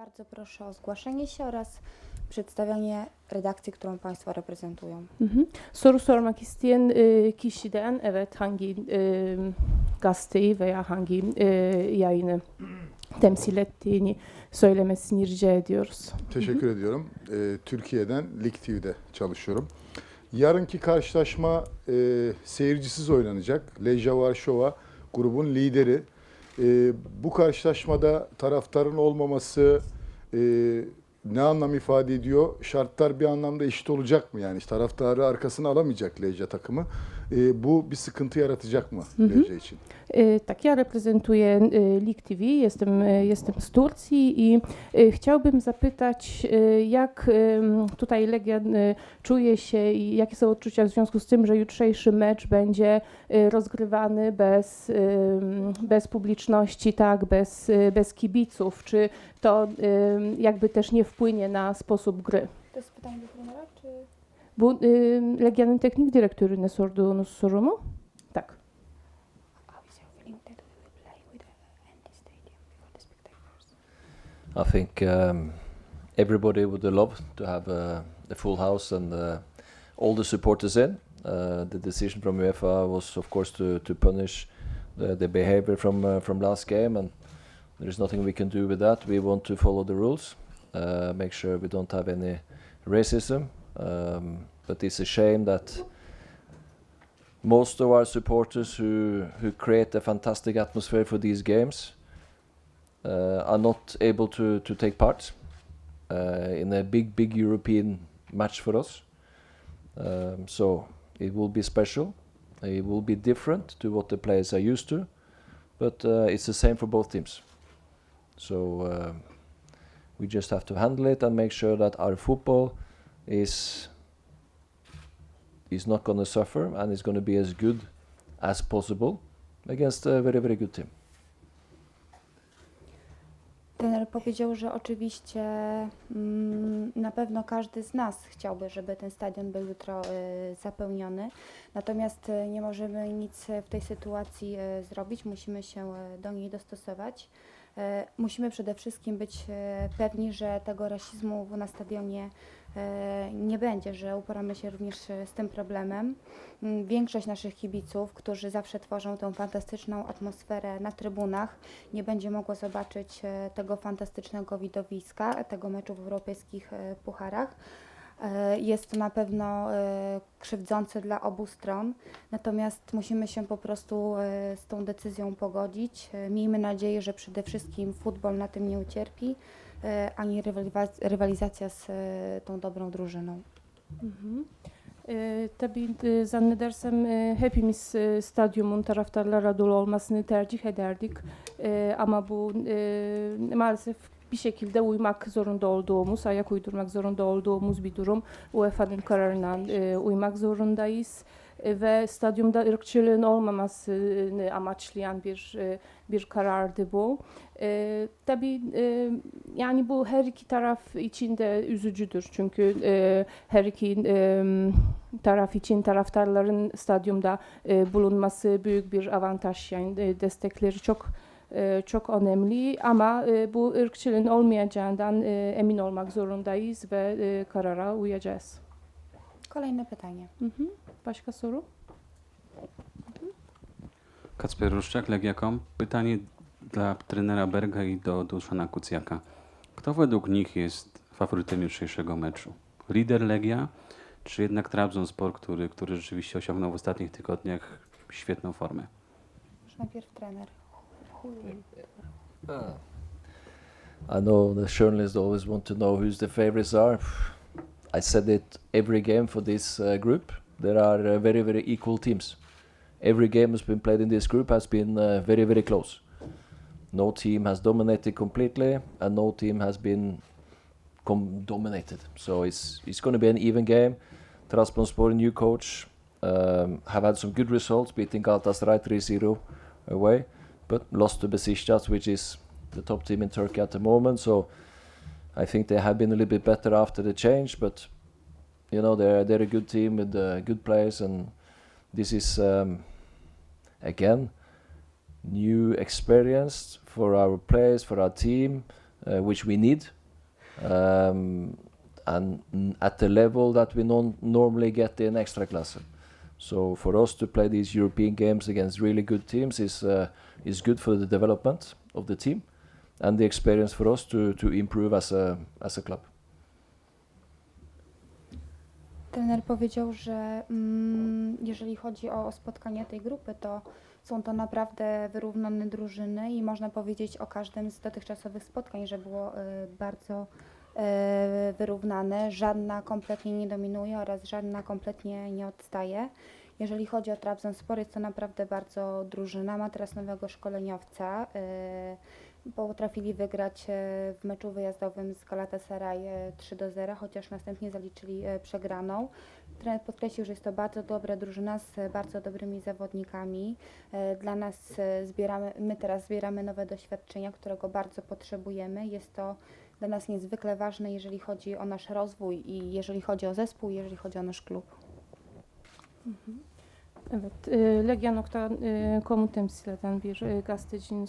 Bardzo proszę o zgłaszenie się oraz przedstawianie redakcji, którą Państwo reprezentują. Hı hı. Soru sormak isteyen e, kişiden evet hangi e, gazeteyi veya hangi e, yayını temsil ettiğini söylemesini rica ediyoruz. Teşekkür ediyorum. Ee, Türkiye'den Lig TV'de çalışıyorum. Yarınki karşılaşma e, seyircisiz oynanacak. Lejja Varşova grubun lideri. Ee, bu karşılaşmada taraftarın olmaması e, ne anlam ifade ediyor? Şartlar bir anlamda eşit olacak mı? Yani taraftarı arkasına alamayacak Lejja takımı. Ee, bu bir sıkıntı yaratacak mı için? E, Tak, ja reprezentuję e, Lig TV, jestem, e, jestem z Turcji i e, chciałbym zapytać, e, jak em, tutaj Legia e, czuje się i jakie są odczucia w związku z tym, że jutrzejszy mecz będzie e, rozgrywany bez, em, bez publiczności, tak, bez, e, bez kibiców. Czy to em, jakby też nie wpłynie na sposób gry? To jest pytanie do trenera, czy... Bu em, Legia'nın teknik direktörüne sorduğunuz soru mu? Tak. I think um, everybody would love to have a, a full house and uh, all the supporters in. Uh, the decision from UEFA was, of course, to, to punish the, the behavior from uh, from last game, and there is nothing we can do with that. We want to follow the rules, uh, make sure we don't have any racism. Um, but it's a shame that most of our supporters who who create a fantastic atmosphere for these games uh, are not able to, to take part uh, in a big, big European match for us. Um, so it will be special. It will be different to what the players are used to, but uh, it's the same for both teams. So um, we just have to handle it and make sure that our football is is not going to suffer and is going to be as good as possible against a very, very good team. Trener powiedział, że oczywiście mm, na pewno każdy z nas chciałby, żeby ten stadion był jutro y, zapełniony. Natomiast y, nie możemy nic w tej sytuacji y, zrobić, musimy się y, do niej dostosować. Y, musimy przede wszystkim być y, pewni, że tego rasizmu na stadionie nie będzie, że uporamy się również y, z tym problemem. Mm, Większość naszych kibiców, którzy zawsze tworzą tą fantastyczną atmosferę na trybunach, nie będzie mogło zobaczyć e, tego fantastycznego widowiska, tego meczu w europejskich e, pucharach. E, Jest to na pewno e, krzywdzące dla obu stron, natomiast musimy się po prostu e, z tą decyzją pogodzić. E, Miejmy nadzieję, że przede wszystkim futbol na tym nie ucierpi, e, ani rywaliwa- rywalizacja z e, tą dobrą drużyną. Ee, tabii e, zannedersem e, hepimiz e, stadyumun taraftarlara dolu olmasını tercih ederdik. E, ama bu e, maalesef bir şekilde uymak zorunda olduğumuz, ayak uydurmak zorunda olduğumuz bir durum. UEFA'nın kararına e, uymak zorundayız. E, ve stadyumda ırkçılığın olmamasını amaçlayan bir e, bir karardı bu. E, tabii e, yani bu her iki taraf için de üzücüdür çünkü e, her iki e, taraf için taraftarların stadyumda e, bulunması büyük bir avantaj yani e, destekleri çok e, çok önemli ama e, bu ırkçılığın olmayacağından e, emin olmak zorundayız ve e, karara uyacağız. Kolejne pytanie. Hı. Başka soru? Kacper Ruszczak, Legia.com. Pytanie dla trenera Berga i do Duszana Kucjaka. Kto według nich jest faworytem jutrzejszego meczu? Lider Legia, czy jednak Trabzonspor, który, który rzeczywiście osiągnął w ostatnich tygodniach świetną formę? Już najpierw trener. Ah. I know the journalists always want to know who's the favorites are. I said it every game for this uh, group. There are uh, very, very equal teams. Every game has been played in this group has been uh, very, very close. No team has dominated completely, and no team has been dominated. So it's it's going to be an even game. Trabzonspor, new coach, um, have had some good results, beating Galatasaray 3-0 away but lost to Besiktas, which is the top team in Turkey at the moment. So I think they have been a little bit better after the change, but you know they're they're a good team with uh, good players, and this is um, again new experience for our players, for our team. uh, which we need, um, and at the level that we non- normally get in extra class. So for us to play these European games against really good teams is uh, is good for the development of the team and the experience for us to to improve as a as a club. Trener powiedział, że mm, jeżeli chodzi o spotkania tej grupy, to są to naprawdę wyrównane drużyny i można powiedzieć o każdym z dotychczasowych spotkań, że było y, bardzo y, wyrównane. Żadna kompletnie nie dominuje oraz żadna kompletnie nie odstaje. Jeżeli chodzi o Trabzonspor, jest to naprawdę bardzo drużyna. Ma teraz nowego szkoleniowca. y, Potrafili wygrać y, w meczu wyjazdowym z Galatasaray y, 3 do 0, chociaż następnie zaliczyli y, przegraną. Trener podkreślił, że jest to bardzo dobra drużyna z bardzo dobrymi zawodnikami. Dla nas zbieramy, my teraz zbieramy nowe doświadczenia, którego bardzo potrzebujemy. Jest to dla nas niezwykle ważne, jeżeli chodzi o nasz rozwój i jeżeli chodzi o zespół, jeżeli chodzi o nasz klub. Evet, e, Legia nokta e, komu temsil eden bir e, gazetecinin.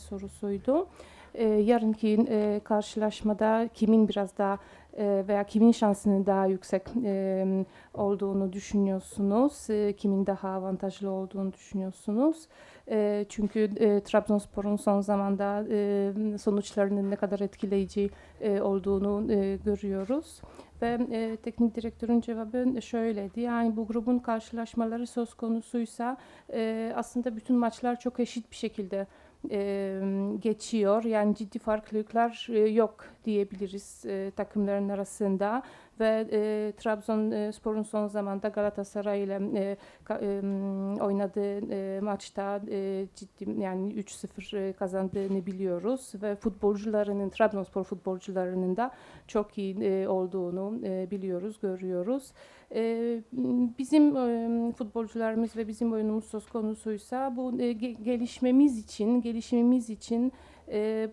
E, yarınki e, karşılaşmada kimin biraz daha e, veya kimin şansının daha yüksek e, olduğunu düşünüyorsunuz? E, kimin daha avantajlı olduğunu düşünüyorsunuz? E, çünkü e, Trabzonspor'un son zamanda e, sonuçlarının ne kadar etkileyici e, olduğunu e, görüyoruz. Ve e, teknik direktörün cevabı şöyleydi. Yani bu grubun karşılaşmaları söz konusuysa e, aslında bütün maçlar çok eşit bir şekilde e, geçiyor. Yani ciddi farklılıklar e, yok diyebiliriz e, takımların arasında. Ve e, Trabzonspor'un son zamanda Galatasaray ile e, e, oynadığı e, maçta e, ciddi yani 3-0 e, kazandığını biliyoruz ve futbolcularının Trabzonspor futbolcularının da çok iyi e, olduğunu e, biliyoruz, görüyoruz. E, bizim e, futbolcularımız ve bizim oyunumuz söz konusuysa bu e, ge- gelişmemiz için, gelişimimiz için e,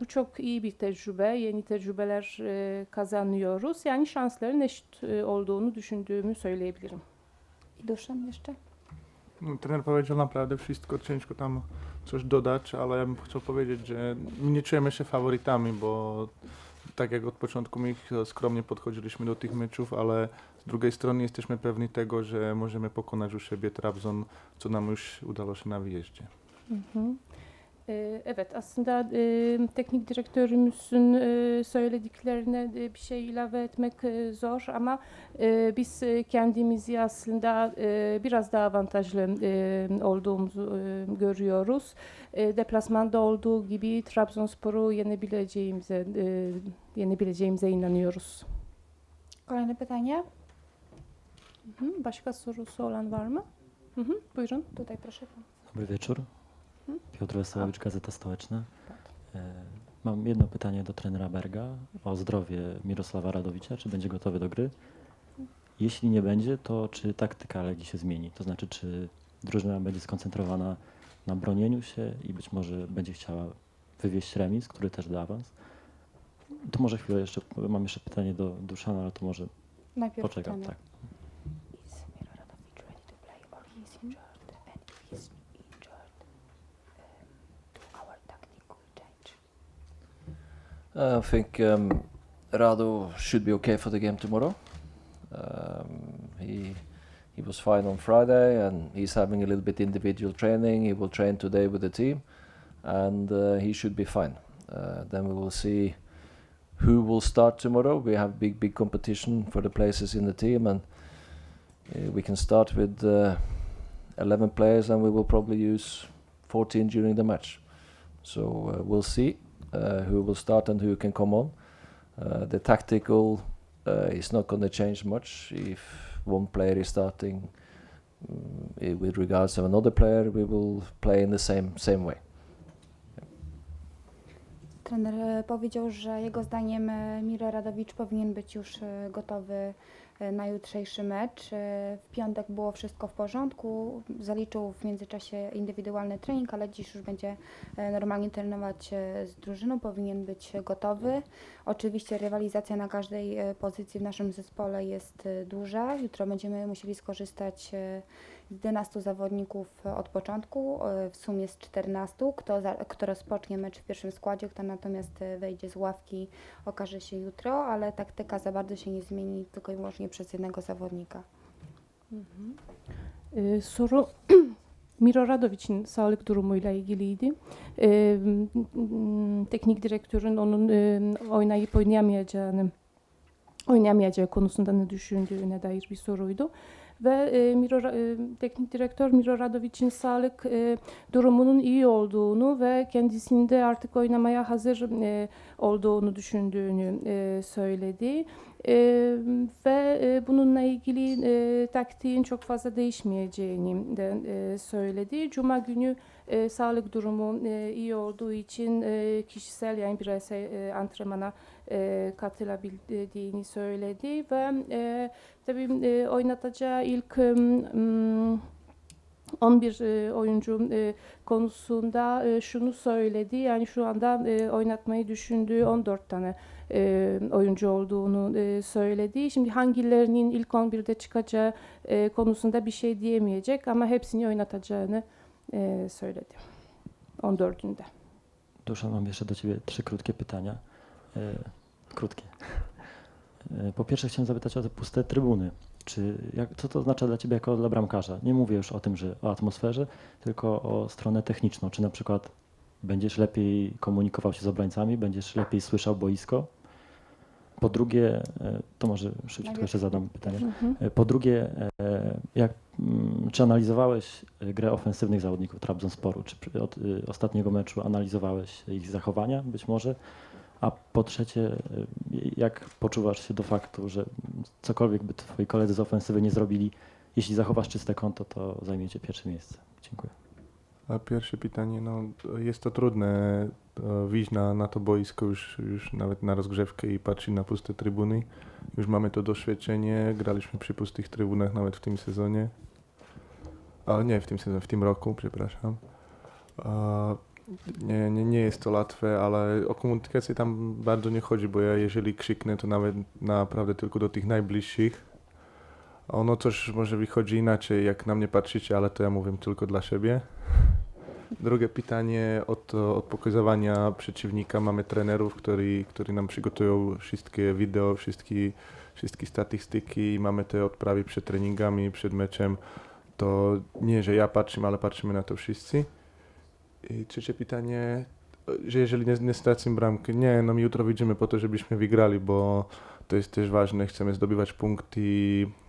bu çok iyi bir tecrübe. Yeni tecrübeler e, kazanıyoruz. Yani şansların eşit e, olduğunu düşündüğümü söyleyebilirim. I Duszan jeszcze? No, trener powiedział naprawdę wszystko, ciężko tam coś dodać, ale ja bym chciał powiedzieć, że nie czujemy się faworytami, bo tak jak od początku my ich skromnie podchodziliśmy do tych meczów, ale z drugiej strony jesteśmy pewni tego, że możemy pokonać u siebie Trabzon, co nam już udało się na wyjeździe. Ee, Evet aslında e, teknik direktörümüzün e, söylediklerine e, bir şey ilave etmek e, zor ama e, biz e, kendimizi aslında e, biraz daha avantajlı e, olduğumuzu e, görüyoruz. E, deplasmanda olduğu gibi Trabzonspor'u yenebileceğimize e, yenebileceğimize inanıyoruz. Kolejne pytanie? Başka sorusu olan var mı? Hı hı. Buyurun. Tutaj proszę. Dobry wieczór. Mhm. Piotr Wesołowicz, Gazeta Stołeczna. E, Mam jedno pytanie do trenera Berga o zdrowie Mirosława Radowicza. Czy będzie gotowy do gry? Jeśli nie będzie, to czy taktyka Legii się zmieni? To znaczy, czy drużyna będzie skoncentrowana na bronieniu się i być może będzie chciała wywieźć remis, który też da awans? To może chwilę jeszcze, mam jeszcze pytanie do Duszana, ale to może Najpierw poczekam. Tak. I think um, Rado should be okay for the game tomorrow. Um, he he was fine on Friday, and he's having a little bit individual training. He will train today with the team, and uh, he should be fine. Uh, then we will see who will start tomorrow. We have big big competition for the places in the team, and uh, we can start with uh, 11 players, and we will probably use 14 during the match. So we'll see who will start and who can come on. Uh, the tactical uh, is not going to change much if one player is starting. i- with regards to another player, we will play in the same same way. Trener e, powiedział, że jego zdaniem e, Miro Radowicz powinien być już e, gotowy na jutrzejszy mecz. E, W piątek było wszystko w porządku, zaliczył w międzyczasie indywidualny trening, ale dziś już będzie e, normalnie trenować e, z drużyną, powinien być gotowy. Oczywiście rywalizacja na każdej e, pozycji w naszym zespole jest e, duża. Jutro będziemy musieli skorzystać e, z 11 zawodników e, od początku, e, w sumie z 14. Kto, za, kto rozpocznie mecz w pierwszym składzie, kto natomiast e, wejdzie z ławki, okaże się jutro, ale taktyka za bardzo się nie zmieni, tylko i wyłącznie przez jednego zawodnika. Ee, soru Miro Radovic'in sağlık durumuyla ilgiliydi. Ee, m- teknik direktörün onun e, oynayıp oynayamayacağını oynayamayacağı konusunda ne düşündüğüne dair bir soruydu. Ve e, Miro, e, teknik direktör Miro Radovic'in sağlık e, durumunun iyi olduğunu ve kendisinde artık oynamaya hazır e, olduğunu düşündüğünü e, söyledi. E, ve e, bununla ilgili e, taktiğin çok fazla değişmeyeceğini de e, söyledi. Cuma günü e, sağlık durumu e, iyi olduğu için e, kişisel yani bireysel e, antrenmana e, katılabildiğini söyledi ve e, tabii e, oynatacağı ilk e, m, 11 e, oyuncu e, konusunda e, şunu söyledi. Yani şu anda e, oynatmayı düşündüğü 14 tane e, oyuncu olduğunu e, söyledi. Şimdi hangilerinin ilk 11'de çıkacağı e, konusunda bir şey diyemeyecek ama hepsini oynatacağını e, söyledi. 14'ünde. Duszan, mam jeszcze do Ciebie trzy krótkie pytania. E, krótkie. E, po pierwsze chciałem zapytać o te puste trybuny. Czy, jak, co to oznacza dla Ciebie jako dla bramkarza? Nie mówię już o tym, że o atmosferze, tylko o stronę techniczną. Czy na przykład będziesz lepiej komunikował się z obrońcami, będziesz lepiej słyszał boisko? Po drugie, e, to może szybciutko jeszcze zadam pytanie. Mhm. E, Po drugie, e, jak, mm, czy analizowałeś grę ofensywnych zawodników Trabzonsporu? Czy od y, ostatniego meczu analizowałeś ich zachowania być może? A po trzecie, jak poczuwasz się do faktu, że cokolwiek by twoi koledzy z ofensywy nie zrobili, jeśli zachowasz czyste konto, to zajmiecie pierwsze miejsce? Dziękuję. A pierwsze pytanie, no jest to trudne e, wyjść na, na to boisko już, już nawet na rozgrzewkę i patrzeć na puste trybuny. Już mamy to doświadczenie, graliśmy przy pustych trybunach nawet w tym sezonie. A nie w tym sezonie, w tym roku, przepraszam. A, nie, nie, nie jest to łatwe, ale o komunikację tam bardzo nie chodzi, bo ja jeżeli krzyknę, to nawet naprawdę tylko do tych najbliższych. Ono coś może wychodzi inaczej, jak na mnie patrzycie, ale to ja mówię tylko dla siebie. Drugie pytanie od, od pokazywania przeciwnika. Mamy trenerów, którzy, którzy nam przygotują wszystkie wideo, wszystkie, wszystkie statystyki i mamy te odprawy przed treningami, przed meczem. To nie, że ja patrzę, ale patrzymy na to wszyscy. I trzecie pytanie, że jeżeli nie, nie stracimy bramkę, nie, no my jutro wyjdziemy po to, żebyśmy wygrali, bo to jest też ważne, chcemy zdobywać punkty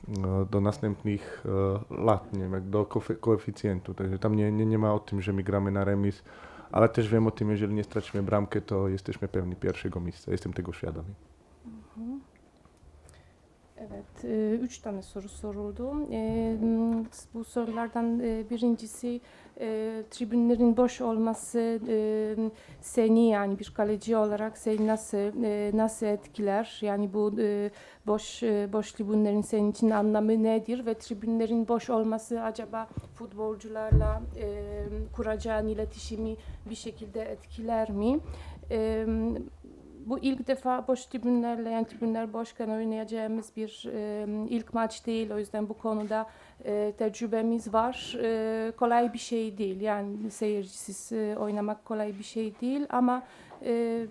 no, do następnych e, lat, nie wiem, do koeficjentu. Także tam nie, nie, nie ma o tym, że my gramy na remis, ale też wiem o tym, jeżeli nie stracimy bramkę, to jesteśmy pewni pierwszego miejsca. Jestem tego świadomy. Evet, e, üç tane soru soruldu. E, bu sorulardan e, birincisi tribünlerin boş olması seni yani bir kaleci olarak seni nasıl nasıl etkiler? Yani bu boş boş tribünlerin senin için anlamı nedir ve tribünlerin boş olması acaba futbolcularla kuracağın iletişimi bir şekilde etkiler mi? Bu ilk defa boş tribünlerle yani tribünler boşken oynayacağımız bir e, ilk maç değil. O yüzden bu konuda e, tecrübemiz var. E, kolay bir şey değil. Yani seyircisiz e, oynamak kolay bir şey değil ama e,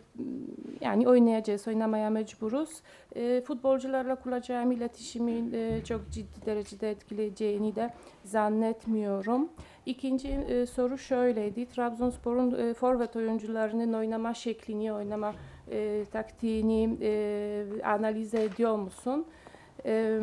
yani oynayacağız, oynamaya mecburuz. E, futbolcularla kuracağım iletişimi e, çok ciddi derecede etkileyeceğini de zannetmiyorum. İkinci e, soru şöyleydi. Trabzonspor'un e, forvet oyuncularının oynama şeklini, oynama e, taktiğini e, analiz ediyor musun? E,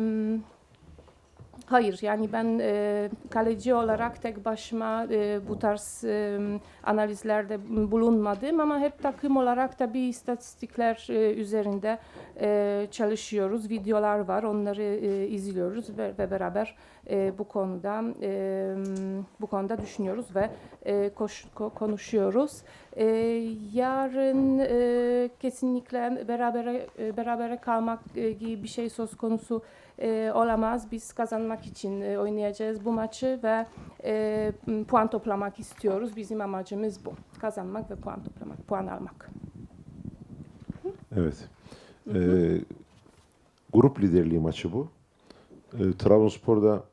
hayır, yani ben e, kaleci olarak tek başıma e, bu tarz e, analizlerde bulunmadım ama hep takım olarak tabii istatistikler e, üzerinde e, çalışıyoruz. Videolar var, onları e, izliyoruz ve, ve beraber e, bu konuda e, bu konuda düşünüyoruz ve e, koş, ko- konuşuyoruz. E, yarın e, kesinlikle berabere e, berabere kalmak e, gibi bir şey söz konusu e, olamaz. Biz kazanmak için e, oynayacağız bu maçı ve e, puan toplamak istiyoruz. Bizim amacımız bu. Kazanmak ve puan toplamak, puan almak. Evet. Ee, grup liderliği maçı bu. Ee, Trabzonspor'da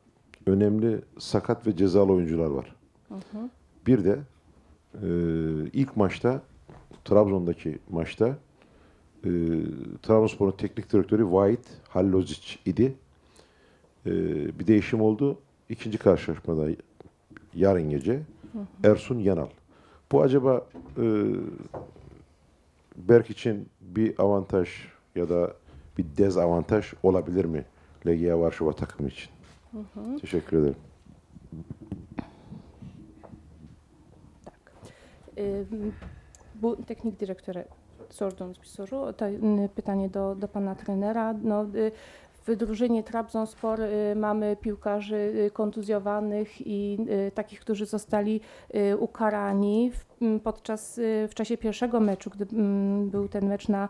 önemli sakat ve cezalı oyuncular var. Hı hı. Bir de e, ilk maçta Trabzon'daki maçta e, Trabzonspor'un teknik direktörü Vahit Hallozic idi. E, bir değişim oldu. İkinci karşılaşmada yarın gece Ersun Yanal. Bu acaba e, Berk için bir avantaj ya da bir dezavantaj olabilir mi Legia Varşova takımı için? Teşekkür ederim. Y, Bu technik dyrektorze sorduğunuz bir soru. Pytanie do, do pana trenera. No, y, w drużynie Trabzonspor y, mamy piłkarzy y, kontuzjowanych i y, takich, którzy zostali ukarani w, m, podczas w czasie pierwszego meczu, gdy mm, był ten mecz na,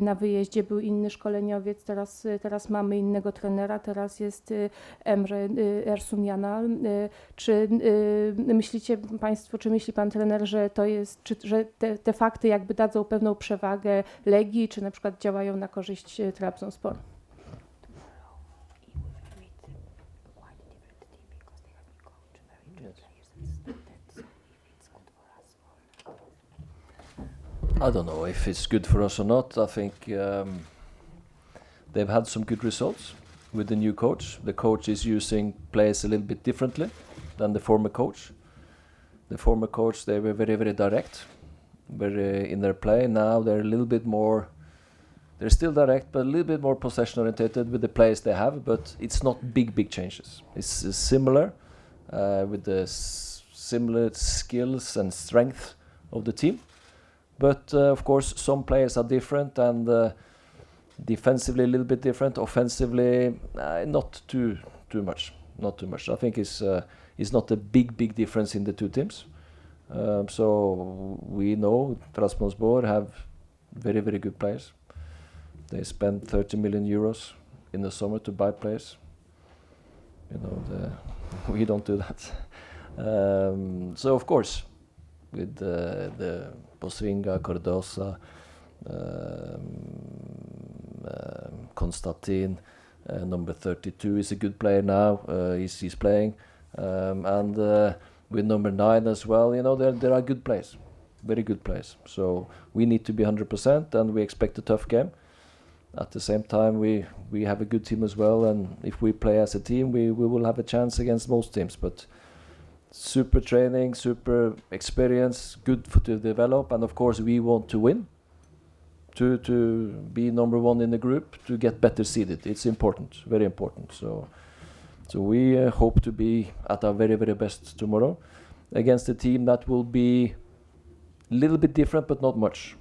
na wyjeździe, był inny szkoleniowiec, teraz, teraz mamy innego trenera, teraz jest Emre Ersunjanal. Y, Czy myślicie Państwo, czy myśli Pan trener, że to jest, czy, że te, te fakty jakby dadzą pewną przewagę Legii, czy na przykład działają na korzyść Trabzonspor? I don't know if it's good for us or not. I think um, they've had some good results with the new coach. The coach is using players a little bit differently than the former coach. The former coach they were very very direct, very in their play. Now they're a little bit more. They're still direct, but a little bit more possession oriented with the players they have. But it's not big big changes. It's uh, similar uh, with the similar skills and strength of the team but uh, of course some players are different and uh, defensively a little bit different. Offensively uh, not too too much not too much. I think it's it's not a big big difference in the two teams. Um, so we know Trabzonspor have very very good players. They spent 30 million euros in the summer to buy players. You know the, we don't do that. Um, so of course with uh, the Bosringa, Cordosa, Konstantin, uh, number 32 is a good player now. Uh, he's, he's playing, um, and uh, with number nine as well. You know, there there are good players, very good players. So we need to be 100%, and we expect a tough game. At the same time, we we have a good team as well, and if we play as a team, we, we will have a chance against most teams. But super training, super experience, good to develop, and of course we want to win. To to be number one in the group, to get better seeded, it's important, very important. So, so we uh, hope to be at our very very best tomorrow, against a team that will be a little bit different, but not much,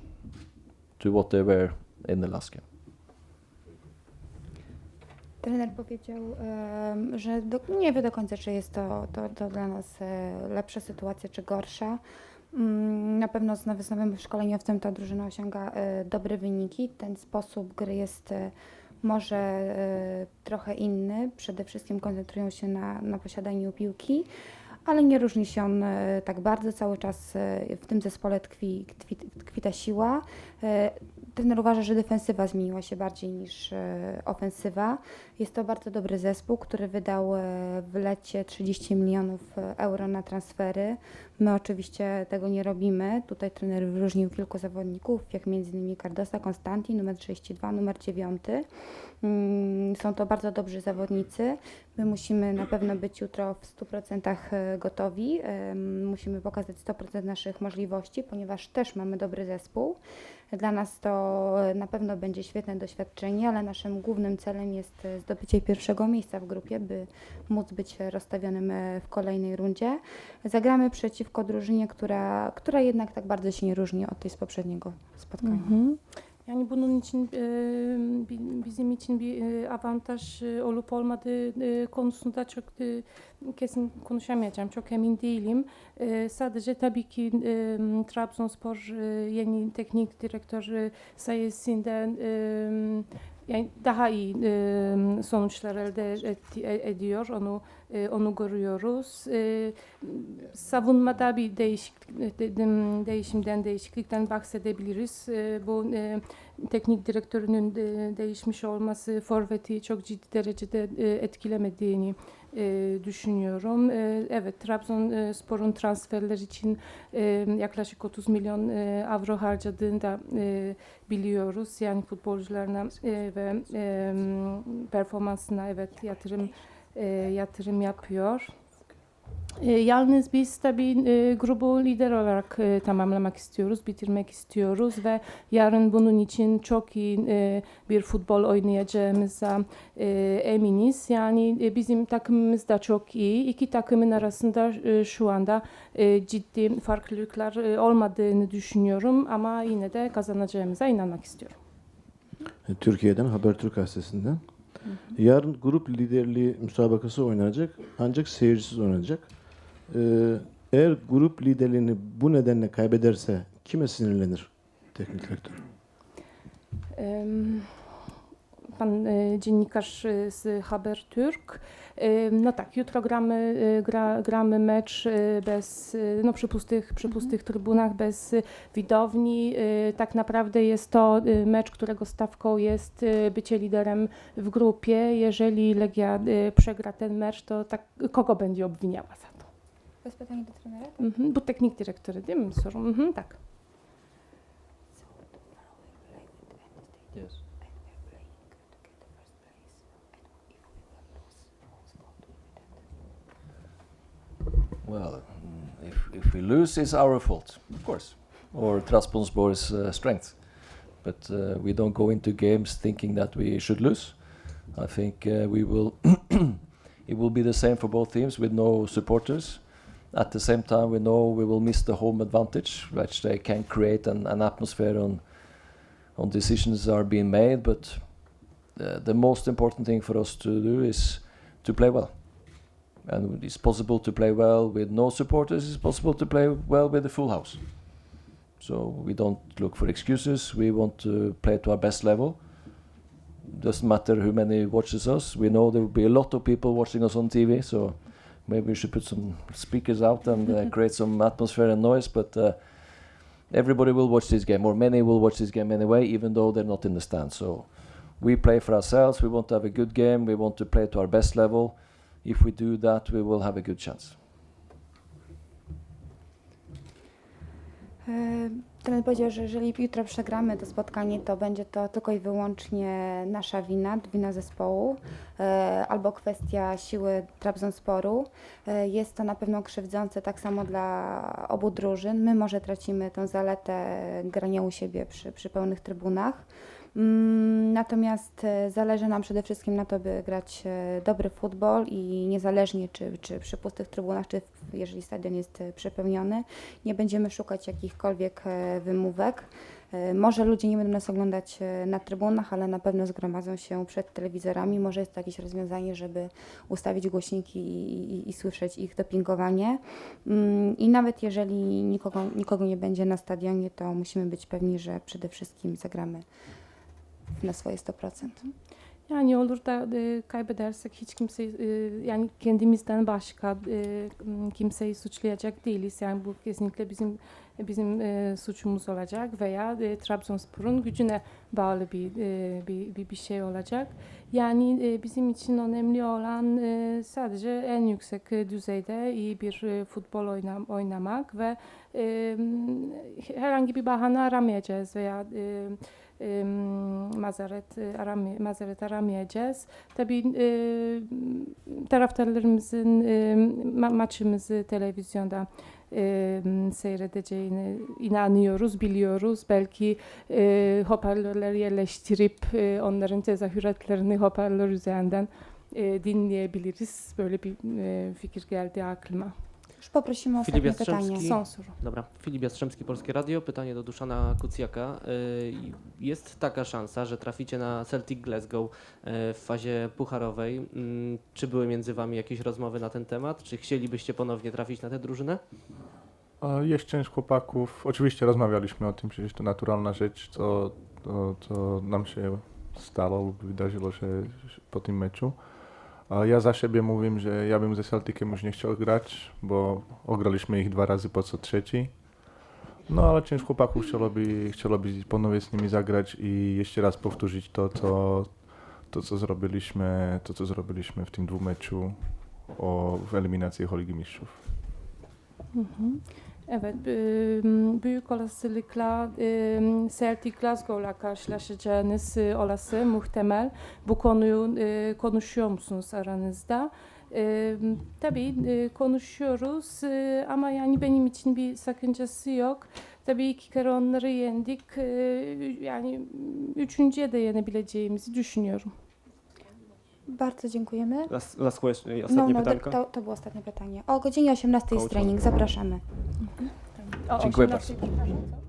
to what they were in the last game. Trener powiedział, że do, nie wie do końca, czy jest to, to, to dla nas e, lepsza sytuacja, czy gorsza. Mm, Na pewno z nowy- z nowym szkoleniowcem ta drużyna osiąga e, dobre wyniki. Ten sposób gry jest e, może trochę inny. Przede wszystkim koncentrują się na, na posiadaniu piłki, ale nie różni się on e, tak bardzo. Cały czas e, w tym zespole tkwi, tkwi, tkwi ta siła. E, Trener uważa, że defensywa zmieniła się bardziej niż ofensywa. Jest to bardzo dobry zespół, który wydał w lecie 30 milionów euro na transfery. My oczywiście tego nie robimy. Tutaj trener wyróżnił kilku zawodników, jak m.in. Cardosa, Konstantin, numer 32, numer 9. Mm, Są to bardzo dobrzy zawodnicy. My musimy na pewno być jutro w 100% gotowi. Em, Musimy pokazać 100% naszych możliwości, ponieważ też mamy dobry zespół. Dla nas to e, na pewno będzie świetne doświadczenie, ale naszym głównym celem jest e, zdobycie pierwszego miejsca w grupie, by móc być rozstawionym e, w kolejnej rundzie. Zagramy przeciwko drużynie, która, która jednak tak bardzo się nie różni od tej z poprzedniego spotkania. Hı. Yani bunun için e, bi- bizim için bir avantaj olup olmadığı konusunda çok e, kesin konuşamayacağım. Çok emin değilim. E, sadece tabii ki e, Trabzonspor e, yeni teknik direktör e, sayesinde e, yani daha iyi e, sonuçlar elde et- ediyor. Onu e, onu görüyoruz. E, savunmada bir değişiklik, de- de- değişimden, değişiklikten bahsedebiliriz. E, bu e, teknik direktörünün de, değişmiş olması forveti çok ciddi derecede e, etkilemediğini e, düşünüyorum. E, evet, Trabzonspor'un transferler için e, yaklaşık 30 milyon e, avro harcadığını da e, biliyoruz. Yani futbolcularına e, ve e, performansına evet yatırım e, yatırım yapıyor. E, yalnız biz tabii e, grubu lider olarak e, tamamlamak istiyoruz, bitirmek istiyoruz ve yarın bunun için çok iyi bir futbol oynayacağımıza eminiz. Yani bizim takımımız da çok iyi. İki takımın arasında şu anda ciddi farklılıklar olmadığını düşünüyorum ama yine de kazanacağımıza inanmak istiyorum. Türkiye'den Habertürk gazetesinden. Yarın grup liderliği müsabakası oynanacak ancak seyircisiz oynanacak. Eğer grup liderliğini bu nedenle kaybederse kime sinirlenir teknik direktör? Pan e, dziennikarz z Habertürk. No tak, jutro gramy, e, gra, gramy mecz e, bez, no przy pustych, przy pustych trybunach, bez widowni. Tak naprawdę jest to mecz, którego stawką jest bycie liderem w grupie. Jeżeli Legia przegra ten mecz, to tak, kogo będzie obwiniała za Bez pytań do trenera? Tak? Mhm, bo technik dyrektory dym, sorry. Mhm, tak. Yes. Well, mm, if, if we lose, it's our fault, of course, or Trabzonspor's uh, strength. But uh, we don't go into games thinking that we should lose. I think uh, we will. it will be the same for both teams with no supporters. At the same time, we know we will miss the home advantage, which they can create an, an atmosphere on on decisions are being made. But uh, the most important thing for us to do is to play well. And it's possible to play well with no supporters. It's possible to play well with a full house. So we don't look for excuses. We want to play to our best level. Doesn't matter who many watches us. We know there will be a lot of people watching us on TV. So maybe we should put some speakers out and uh, create some atmosphere and noise. But uh, everybody will watch this game, or many will watch this game anyway, even though they're not in the stand. So we play for ourselves. We want to have a good game. We want to play to our best level. If we do that, we will have a good chance. E, Trener powiedział, że jeżeli jutro przegramy to spotkanie, to będzie to tylko i wyłącznie nasza wina, wina zespołu, e, albo kwestia siły Trabzonsporu. E, Jest to na pewno krzywdzące tak samo dla obu drużyn. My może tracimy tę zaletę grania u siebie przy, przy pełnych trybunach. Mm, Natomiast e, zależy nam przede wszystkim na to, by grać e, dobry futbol i niezależnie czy, czy przy pustych trybunach, czy jeżeli stadion jest e, przepełniony, nie będziemy szukać jakichkolwiek wymówek. Może ludzie nie będą nas oglądać na trybunach, ale na pewno zgromadzą się przed telewizorami. Może jest to jakieś rozwiązanie, żeby ustawić głośniki i, i, i słyszeć ich dopingowanie. Mm, I nawet jeżeli nikogo, nikogo nie będzie na stadionie, to musimy być pewni, że przede wszystkim zagramy na swoje 100%. Yani olur da e, kaybedersek hiç kimseyi e, yani kendimizden başka e, kimseyi suçlayacak değiliz. Yani bu kesinlikle bizim bizim e, suçumuz olacak veya e, Trabzonspor'un gücüne bağlı bir, e, bir, bir bir şey olacak. Yani e, bizim için önemli olan e, sadece en yüksek e, düzeyde iyi bir e, futbol oynam, oynamak ve e, herhangi bir bahane aramayacağız veya e, mazeret e, aramay- mazeret aramayacağız. Tabii e, taraftarlarımızın e, ma- maçımızı televizyonda e, seyredeceğine inanıyoruz, biliyoruz. Belki e, hoparlörler yerleştirip e, onların tezahüratlarını hoparlör üzerinden e, dinleyebiliriz. Böyle bir e, fikir geldi aklıma. Już poprosimy o Filip ostatnie pytanie. Jastrzębski. Dobra, Filip Jastrzębski, Polskie Radio. Pytanie do Duszana Kucjaka. Y, Jest taka szansa, że traficie na Celtic Glasgow y, w fazie pucharowej. Mm, Czy były między Wami jakieś rozmowy na ten temat? Czy chcielibyście ponownie trafić na tę drużynę? A Jest część chłopaków, oczywiście rozmawialiśmy o tym, przecież to naturalna rzecz, co, to, co nam się stało lub wydarzyło się po tym meczu. Ja za siebie mówię, że ja bym ze Celticem już nie chciał grać, bo ograliśmy ich dwa razy po co trzeci. No ale część chłopaków chciałoby, chciałoby ponownie z nimi zagrać i jeszcze raz powtórzyć to, co, to, co zrobiliśmy, to, co zrobiliśmy w tym dwumeczu o, w eliminacji Ligi Mistrzów. Evet, büyük olasılıkla Celtic Glasgow'la karşılaşacağınız e, olası muhtemel. Bu konuyu e, konuşuyor musunuz aranızda? E, tabii konuşuyoruz e, ama yani benim için bir sakıncası yok. Tabii iki kere onları yendik. Yani üçüncüye de yenebileceğimizi düşünüyorum. Bardzo dziękujemy. Last, last question, i No, ostatnie no, pytanko. to, to było ostatnie pytanie. O godzinie 18 jest trening, zapraszamy. O Dziękuję 18, przepraszam, co?